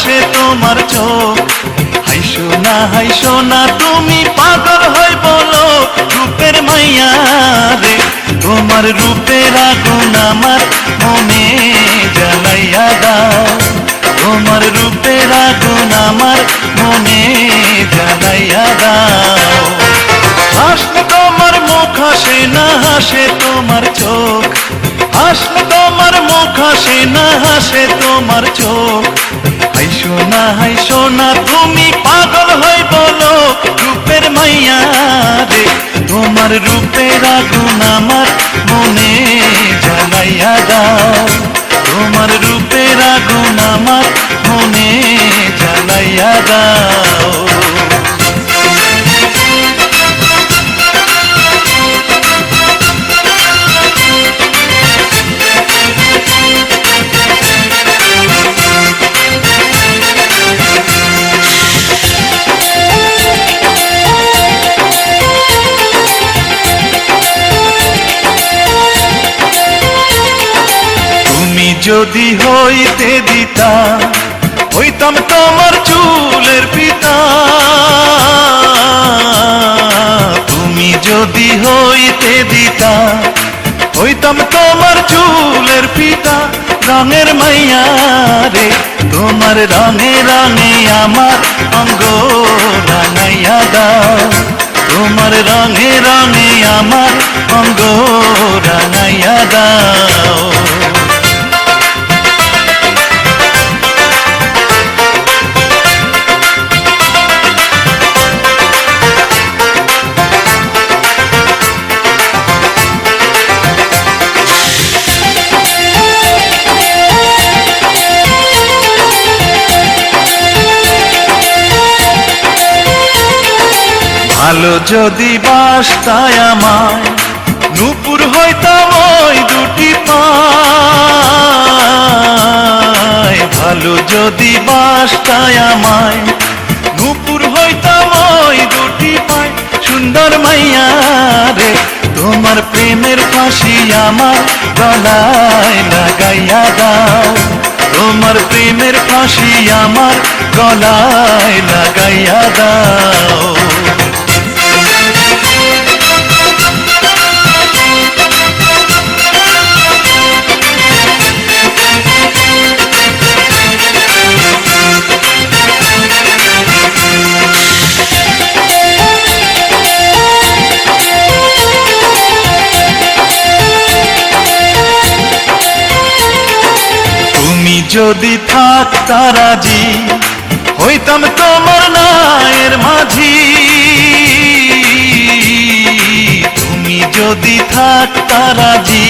হাসে তোমার চোখ। হাইসো না হাইসো না, তুমি পাগল হই বলো রূপের মাইয়া রে। তোমার রূপের আগুন আমার মনে জ্বালাইয়া দাও। তোমার রূপের আগুন আমার মনে জ্বালাইয়া দাও। হাসলে তোমার মুখ হাসে না হাসে তোমার চোখ। হাসলে তোমার মুখ হাসে না হাসে তোমার চোখ। সোনা হাই সোনা তুমি পাগল হই বলো রূপের মাইয়া রে। তোমার রূপের আগুন যদি হইতে দিতা, হইতাম তোমার চুলের পিতা। তুমি যদি হইতে দিতা, হইতাম তোমার চুলের পিতা। রঙের মাইয়া রে, তোমার রঙে রঙে আমার অঙ্গ রাঙাইয়া দাও। তোমার রঙে রঙে আমার অঙ্গ রাঙাইয়া দাও। ভালো যদি বাসতায় আমায়, নুপুর হইতাম ওই দুটি পায়। ভালো যদি বাসতায় আমায়, নুপুর হইতাম ওই দুটি পায়। সুন্দর মাইয়া রে, তোমার প্রেমের ফাঁসি আমার গলায় লাগাইয়া দাও। তোমার প্রেমের ফাঁসি আমার গলায় লাগাইয়া দাও। যদি থাকতা রাজি, হইতাম তোমার নায়ের মাঝি। তুমি যদি থাকতা রাজি,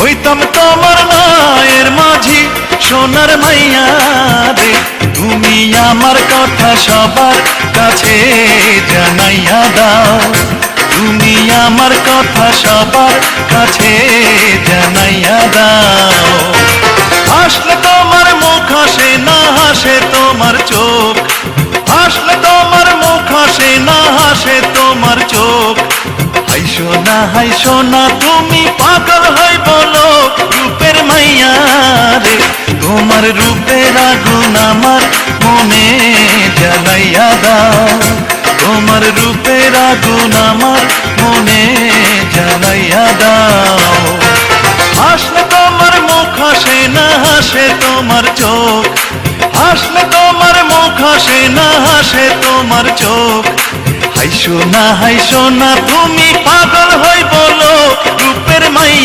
হইতাম তোমার নায়ের মাঝি। সোনার মাইয়া রে, তুমি আমার কথা সবার কাছে জানাইয়া দাও। তুমি আমার কথা সবার কাছে জানাইয়া দাও। চোখ। হাসলে তোমার মুখ হাসে, না হাসে তোমার চোখ। হাইসো না হাইসো না, তুমি পাগল হই বলো রূপের মাইয়া রে। তোমার রূপের আগুন আমার মনে জ্বালাইয়া দাও। তোমার রূপের আগুন আমার মনে হাসে না হাসে তোমার চোখ। হাইসো না হাইসো না, তুমি পাগল হই বলো, রূপের মাই